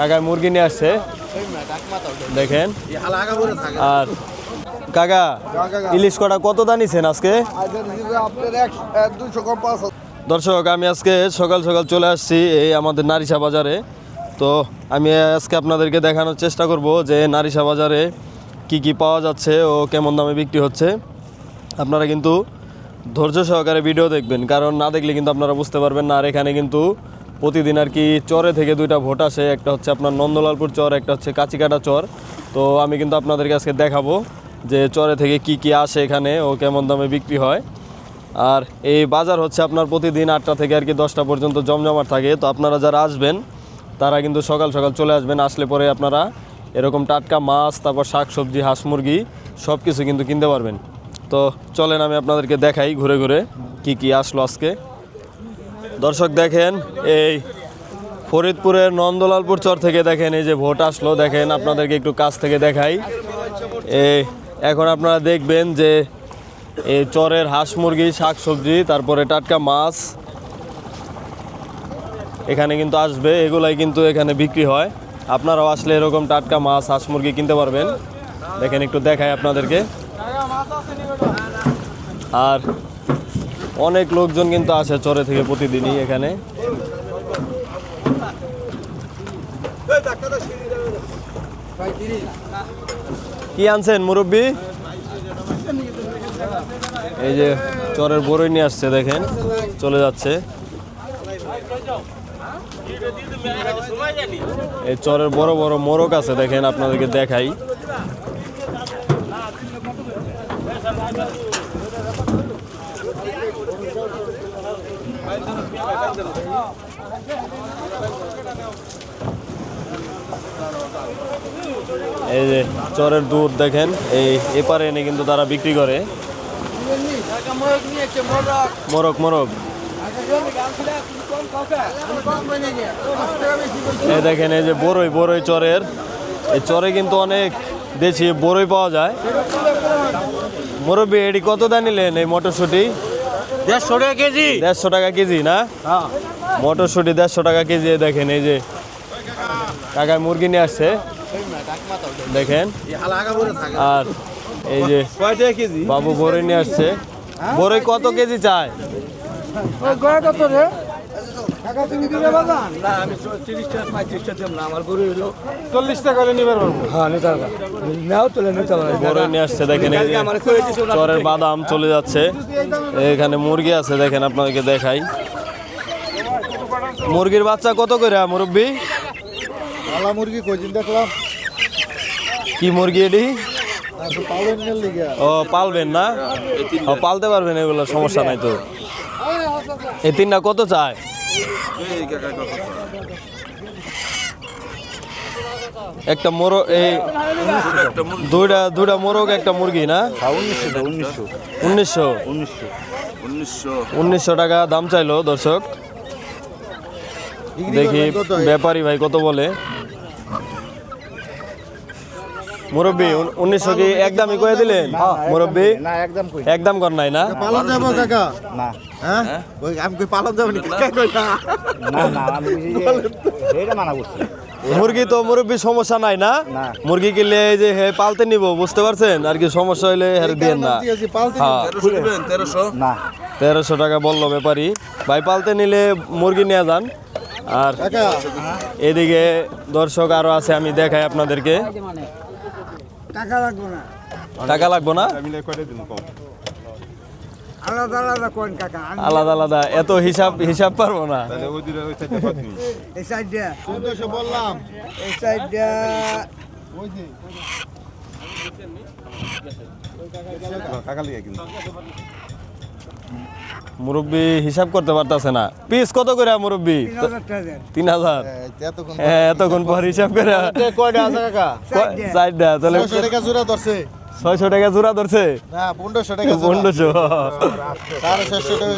কাকায় মুরগি নিয়ে আসছে। দেখেন। আর কাকা, ইলিশ কটা কত দানিছেন আজকে? দর্শক, আমি আজকে সকাল সকাল চলে আসছি এই আমাদের নারিশা বাজারে। তো আমি আজকে আপনাদেরকে দেখানোর চেষ্টা করব যে নারিশা বাজারে কি কি পাওয়া যাচ্ছে ও কেমন দামে বিক্রি হচ্ছে। আপনারা কিন্তু ধৈর্য সহকারে ভিডিও দেখবেন, কারণ না দেখলে কিন্তু আপনারা বুঝতে পারবেন না। আর এখানে কিন্তু প্রতিদিন আর কি চরে থেকে দুইটা ভোট আসে, একটা হচ্ছে আপনার নন্দলালপুর চর, একটা হচ্ছে কাচিকাটা চর। তো আমি কিন্তু আপনাদেরকে আজকে দেখাবো যে চরে থেকে কি কি আসে এখানে, ও কেমন দামে বিক্রি হয়। আর এই বাজার হচ্ছে আপনার প্রতিদিন আটটা থেকে আর কি দশটা পর্যন্ত জমজমাট থাকে। তো আপনারা যারা আসবেন, তারা কিন্তু সকাল সকাল চলে আসবেন, আসলে পরে আপনারা এরকম টাটকা মাছ, তারপর শাক সবজি, হাঁস মুরগি সব কিছু কিন্তু কিনতে পারবেন। তো চলেন আমি আপনাদেরকে দেখাই ঘুরে ঘুরে কি কি আসলো আজকে। দর্শক দেখেন, এই ফরিদপুরের নন্দলালপুর চর থেকে দেখেন, এই যে ভোট আসলো, দেখেন আপনাদেরকে একটু কাছ থেকে দেখাই। এই এখন আপনারা দেখবেন যে এই চরের হাঁস মুরগি শাক সবজি তারপরে টাটকা মাছ এখানে কিন্তু আসবে, এগুলাই কিন্তু এখানে বিক্রি হয়। আপনারাও আসলে এরকম টাটকা মাছ, হাঁস মুরগি কিনতে পারবেন। দেখেন একটু দেখাই আপনাদেরকে। আর অনেক লোকজন কিন্তু আসে চরে থেকে প্রতিদিনই এখানে। কি আনছেন মুরব্বী? এই যে চরের বড়ই নিয়ে আসছে, দেখেন, চলে যাচ্ছে। এই চরের বড় বড় মোরগ আছে, দেখেন, আপনাদেরকে দেখাই। এই যে চরের দুধ দেখেন এই এপারে এনে কিন্তু তারা বিক্রি করে। মোরগ মোরগ। এই দেখেন এই যে বড়ই বড়ই চরের। এই চরে কিন্তু অনেক দেশি বড়ই পাওয়া যায়। মুরব্বী এটি কত দা নিলেন এই মটরশুঁটি? দেড়শো টাকা কেজি। দেড়শো টাকা কেজি না? মটরশুঁটি দেড়শো টাকা কেজি দেখেন এই যে কাকায় মুরগি নিয়ে আসছে। দেখেন। আর এই যে কয় টাকা কেজি বাবু বড়ই নিয়ে আসছে বড়ই কত কেজি চায় হ্যাঁ চরের বাদাম চলে যাচ্ছে। এখানে মুরগি আছে দেখেন আপনাদেরকে দেখাই। মুরগির বাচ্চা কত করে মুরব্বী? আলা মুরগি কয়দিন দেখলাম। কি মুরগি এটি? লিগে। ও পালবেন না? ও পালতে পারবেন এগুলো সমস্যা নাই তো। এই তিনটা কত চায়? একটা মোরগ এই দুইটা দুইটা মোরগ একটা মুরগি না? উনিশশো উনিশশো। উনিশশো? উনিশশো উনিশশো। উনিশশো টাকা দাম চাইলো দর্শক। দেখি ব্যাপারী ভাই কত বলে? মুরব্বী উনিশশো কি একদমই কয়ে দিলেন? মুরব্বী একদম কর নাই না? পালন যাব কাকা। না। হ্যাঁ? আমি কই পালন যাব নি কাকা কই না? না না আমি এটা মানা করছি। মুরগি তো মুরব্বী সমস্যা নাই না। মুরগি কিনলে এই যে হে পালতে নিব বুঝতে পারছেন? আর কি সমস্যা হইলে হের দিয়ে না। হ্যাঁ। না। তেরোশো টাকা বলল ব্যাপারী। ভাই পালতে নিলে মুরগি নিয়ে যান। আর এদিকে দর্শক আরও আছে আমি দেখাই আপনাদেরকে। টাকা লাগবে না। টাকা লাগবো না? আলাদা আলাদা কোন কাকা আমি আলাদা আলাদা এত হিসাব হিসাব পারব না। এই সাইডটা। চোদ্দশো বললাম। এই সাইডটা মুরব্বী হিসাব করতে পারতাছে না। পিস কত করে মুরব্বী? তিন হাজার। এতক্ষণ হ্যাঁ এতক্ষণ পর হিসাব করে। চারটে। তাহলে ছয়শো টাকা জোড়া ধরছে। ছয়শো টাকা জোড়া ধরছে। না পনেরোশো সাড়ে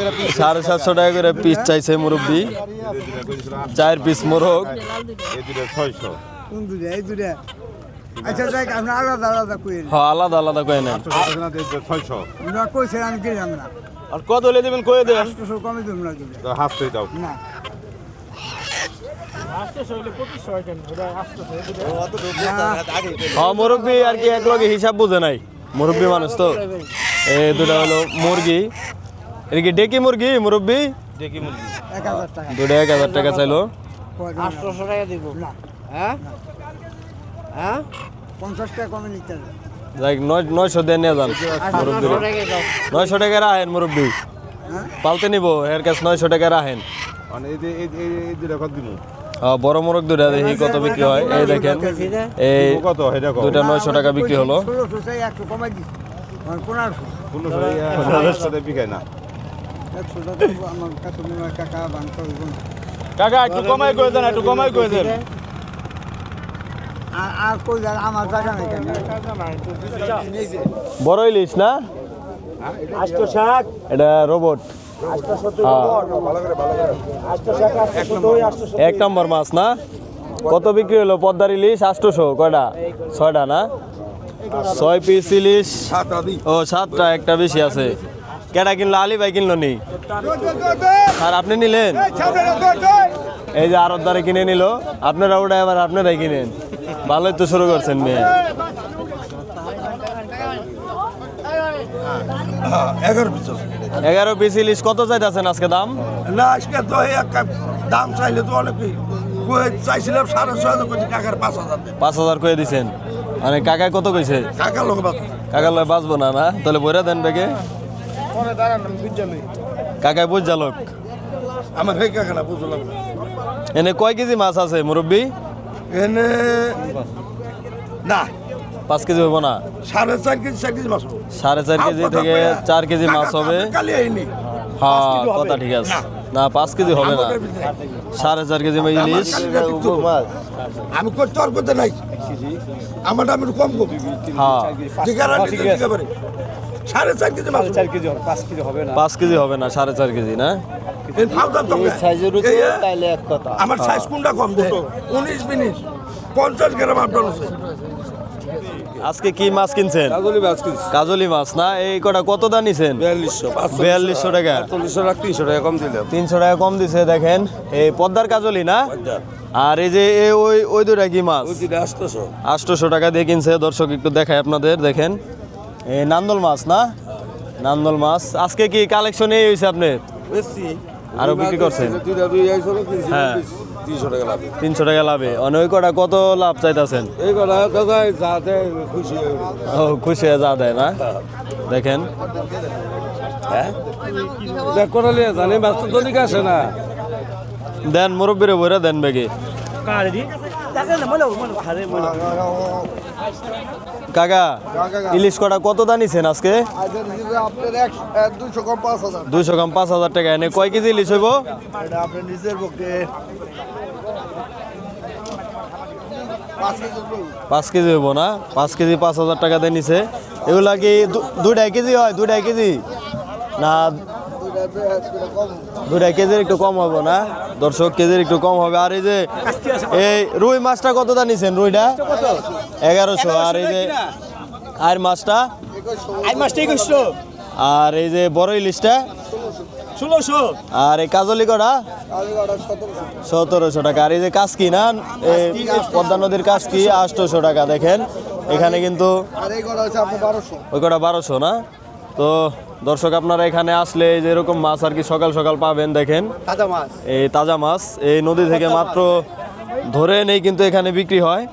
করে পিস। সাতশো টাকা করে পিস চাইছে মুরব্বী। চার পিস মোরগ। কোন দুটা এই দুটা আচ্ছা আলাদা আলাদা কইলেন হ্যাঁ আলাদা আলাদা করে না কইছেন আমি গেলাম না। আর কত হলে দেবেন কয়ে দেন। আটশোশো কমে দেবো না হাফ দাও। না। হ্যাঁ মুরব্বী আর কি এক লগে হিসাব বুঝে নাই। মুরব্বী মানুষ তো। এই দুটা হলো মুরগি। এটা কি ডেকি মুরগি মুরব্বী? হাজার টাকা। দুটা এক হাজার টাকা চাইলো। আটশোশো টাকা দিব। না। হ্যাঁ? হ্যাঁ? পঞ্চাশ টাকা কমে নিতে হবে। যাই নয় নয়শো দিয়ে নিয়ে যান মুরব্বী নয়শো টাকা রাখেন মুরব্বী? পালতে নিব এর কাছে নয়শো টাকা রাখেন। মানে হ্যাঁ, বড় মোরগ দুটা দেখি কত বিক্রি হয়। এই দেখেন এই কত? এটা কত দুটা নয়শো টাকা বিক্রি হলো। কাকা একটু কমাই করে দেন একটু কমাই করে দেন। আর আর কই আমার টাকা নাই কেন? বড় ইলিশ না? ষাট এটা রোবট। এক নম্বর। মাছ না? কত বিক্রি হলো? পদ্মার ইলিশ আটশোশো কয়টা? ছয়টা না? ছয় পিস ইলিশ। ও সাতটা একটা বেশি আছে। কেটা কিনলো? আলি ভাই কিনলো নি? আর আপনি নিলেন? এই যে আরব দ্বারে কিনে নিল। আপনারা ওটা এবার আপনারাই কিনেন। ভালোই তো শুরু করছেন মেয়ে। এগারো পিস ইলিশ কত চাইতেছেন আজকে দাম? না আজকে তো দাম চাইলে তো অনেকই কই চাইছিলাম সাড়ে ছয় হাজার কোটি টাকার পাঁচ হাজার পাঁচ হাজার করে দিছেন। মানে কাকায় কত কইছে? কাকার লোক কাকার লয় বাঁচবো না না? তাহলে বইরা দেন বেগে। কাকায় বুঝ লোক। আমার সেই কাকা না বুঝলাম এনে কয় কেজি মাছ আছে মুরব্বী? এনে না। পাঁচ কেজি হইব না? সাড়ে চার কেজি চার কেজি মাছ সাড়ে চার কেজি থেকে চার কেজি মাছ হবে। কাকা কালি আইনি। হ্যাঁ কথা ঠিক আছে। না। পাঁচ কেজি হবে না। সাড়ে চার কেজি ইলিশ আমি কই তোর করতে নাই? আমারটা আমি একটু কম কম হ্যাঁ। সাড়ে চার কেজি মাছ চার কেজি পাঁচ কেজি হবে না সাড়ে চার কেজি না? আমার সাইজ কোনটা কম দেয় উনিশ মিনিট। পঞ্চাশ গ্রাম আপনার আজকে কি মাছ কিনছেন? কাজলি মাছ না? এই কটা কত দা নিছেন? বিয়াল্লিশশো বিয়াল্লিশশো টাকা। চল্লিশশো টাকা তিনশো টাকা কম দিলাম। তিনশো টাকা কম দিছে দেখেন। এই পদ্মার কাজলি না? আর এই যে ওই ওই দুটা কি মাছ? আটশোশো। টাকা দিয়ে কিনছে। দর্শক একটু দেখায় আপনাদের দেখেন। এই নান্দল মাছ না? নান্দল মাছ। আজকে কি কালেকশন এই হয়েছে আপনি আরও বিক্রি করছেন? হ্যাঁ। তিনশো টাকা লাভ। তিনশো টাকা লাভে। অনেক কটা কত লাভ চাইতেছেন? এই দাদা যাতে খুশি হয়ে ও খুশি হয়ে যা দেয় না? দেখেন। দেখ করালে জানি মাছ তো আসে না। দেন মুরব্বীরে বইরা দেন বেগে কাকা ইলিশ কটা কত দানিছেন আজকে? আপনার এক দুশো কম পাঁচ হাজার। দুইশো গ্রাম পাঁচ হাজার টাকা। এনে কয় কেজি ইলিশ হইব? পাঁচ কেজি। হইব। না? পাঁচ কেজি পাঁচ হাজার টাকা দিয়ে নিছে। এগুলা কি দু- দুইটাই কেজি হয়? দুইটাই কেজি? না দুইটাই কেজির একটু কম হবে না? দর্শক কেজির একটু কম হবে। আর এই যে এই রুই মাছটা কত দা নিছেন? রুইটা? এগারোশো আর এই যে আর মাছটা? আর এই যে বড় ইলিশটা ষোলোশো। আর এই কাজলি কটা? সতেরোশো টাকা। আর এই যে কাসকি না? এই পদ্মা নদীর কাসকি আটশোশো টাকা দেখেন। এখানে কিন্তু ওই কটা বারোশো না? তো দর্শক আপনারা এখানে আসলে এই যে এরকম মাছ আর কি সকাল সকাল পাবেন দেখেন। তাজা মাছ। এই তাজা মাছ এই নদী থেকে মাত্র ধরে নেই কিন্তু এখানে বিক্রি হয়।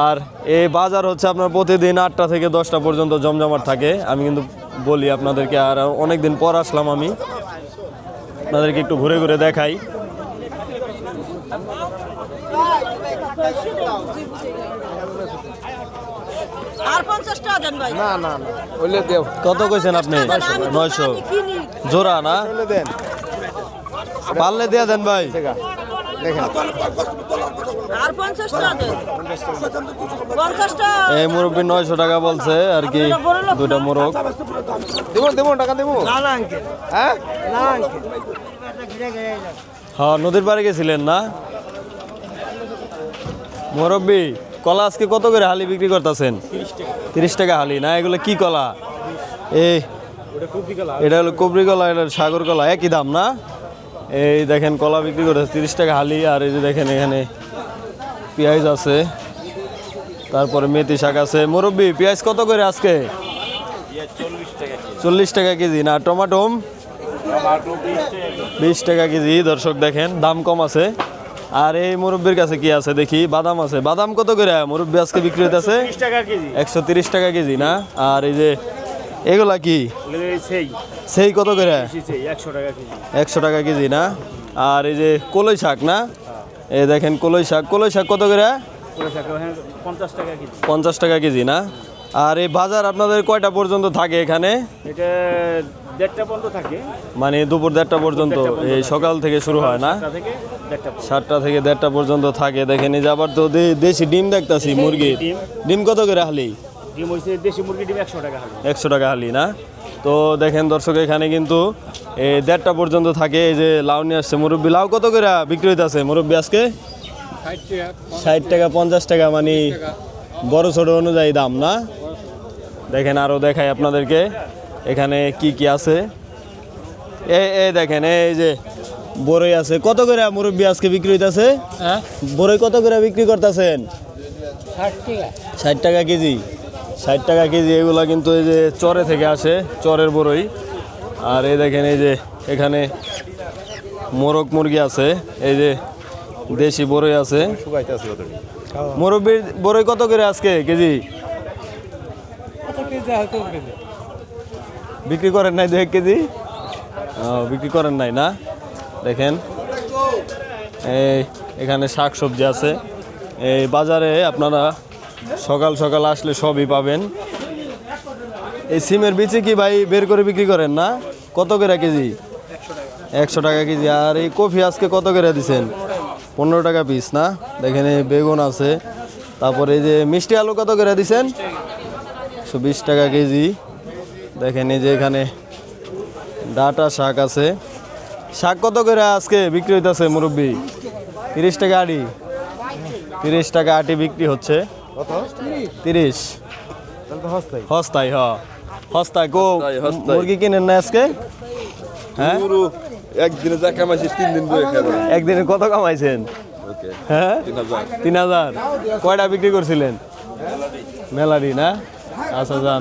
আর এই বাজার হচ্ছে আপনার প্রতিদিন আটটা থেকে দশটা পর্যন্ত জমজমাট থাকে। আমি কিন্তু বলি আপনাদেরকে আর অনেক দিন পর আসলাম আমি। আপনাদেরকে একটু ঘুরে ঘুরে দেখাই। কত কইছেন আপনি? নয়শো। জোড়া না? দেন। পারলে দিয়ে দেন ভাই। এই মুরব্বী নয়শো টাকা বলছে আর কি দুইটা মোরগ। দেবো দেবো টাকা দেবো। না না আঙ্কেল। হ্যাঁ? হ্যাঁ নদীর পাড়ে গেছিলেন না? মুরব্বী কলা আজকে কত করে হালি বিক্রি করতেছেন? তিরিশ টাকা হালি না? এগুলো কি কলা? এই এটা হলো কুবরি কলা এটা সাগর কলা একই দাম না? এই দেখেন কলা বিক্রি করেছে তিরিশ টাকা হালি আর এই যে দেখেন এখানে পেঁয়াজ আছে। তারপরে মেথি শাক আছে। মুরব্বি পেঁয়াজ কত করে আজকে? চল্লিশ টাকা কেজি। না টমাটো? বিশ টাকা কেজি দর্শক দেখেন দাম কম আছে। আর এই মুরব্বির কাছে কি আছে দেখি? বাদাম আছে। বাদাম কত করে? মুরব্বি আজকে বিক্রি হইতেছে একশো তিরিশ টাকা কেজি। না? আর এই যে এগুলা কি? সেই। কত করে? একশো টাকা কেজি। না? আর এই যে কলই শাক না? এই দেখেন কলই শাক। কলই শাক কত করে? পঞ্চাশ টাকা কেজি। না? আর এই বাজার আপনাদের কয়টা পর্যন্ত থাকে এখানে? এটা দেড়টা পর্যন্ত থাকে। মানে দুপুর দেড়টা পর্যন্ত এই সকাল থেকে শুরু হয় না। সাতটা থেকে দেড়টা পর্যন্ত। থাকে দেখেন এই যে আবার তো দেশি ডিম দেখতাছি মুরগির। ডিম। ডিম কত করে হালি? ডিম হয়েছে দেশি মুরগি ডিম একশো টাকা হবে একশো টাকা হালি না? তো দেখেন দর্শক এখানে কিন্তু এই দেড়টা পর্যন্ত থাকে। এই যে লাউ নিয়ে আসছে মুরব্বি। লাউ কত করে বিক্রি হইতেছে মুরব্বি আজকে? ষাট টাকা পঞ্চাশ টাকা মানে বড় ছোট অনুযায়ী দাম না? দেখেন আরও দেখাই আপনাদেরকে। এখানে কি কি আছে? এই এই দেখেন এই যে বড়ই আছে। কত করে মুরব্বি আজকে বিক্রি হইতাছে? বড়ই কত করে বিক্রি করতেছেন? ষাট টাকা কেজি। ষাট টাকা কেজি, এগুলা কিন্তু এই যে চরে থেকে আসে, চরের বড়ই আর এই দেখেন এই যে এখানে মোরগ মুরগি আছে, এই যে দেশি বড়ই আছে। মুরব্বির বড়ই কত করে আজকে কেজি? বিক্রি করেন নাই দু এক কেজি? বিক্রি করেন নাই না? দেখেন, এই এখানে শাক সবজি আছে। এই বাজারে আপনারা সকাল সকাল আসলে সবই পাবেন। এই সিমের বিচি কি ভাই বের করে বিক্রি করেন না? কত করে কেজি? একশো টাকা কেজি। আর এই কফি আজকে কত করে দিছেন? পনেরো টাকা পিস না? দেখেন এই বেগুন আছে। তারপরে এই যে মিষ্টি আলু কত করে দিছেন? একশো বিশ টাকা কেজি। দেখেন এই যে এখানে ডাটা শাক আছে। শাক কত করে আজকে বিক্রি হইতেছে মুরব্বি? তিরিশ টাকা আটি তিরিশ টাকা আটি বিক্রি হচ্ছে। তিরিশ। হস্তাই। হ। হস্তাই কো মুরগি কিনেন না আজকে? হ্যাঁ? একদিনে যা কামাইছিস তিন দিন ধরে একদিনে কত কামাইছেন? হ্যাঁ? তিন হাজার। কয়টা বিক্রি করছিলেন? মেলাডি না? আচ্ছা যান।